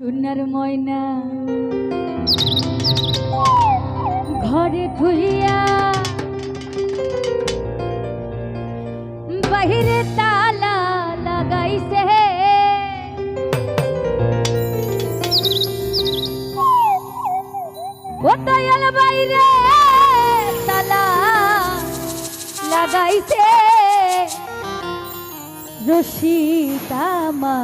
সোনার ময়না। ঘরে বাহিরে তালা লাগাইছে ও বাইরে তালা লাগাইছে। রশিদামা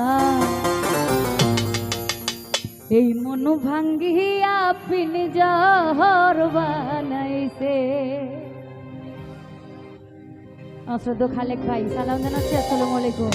এই মন ভাঙ্গিয়া পিন জহর বানাইছে। অশ্রদ্ধ খালেক ভাই সালাম জানাচ্ছি আসসালামু আলাইকুম।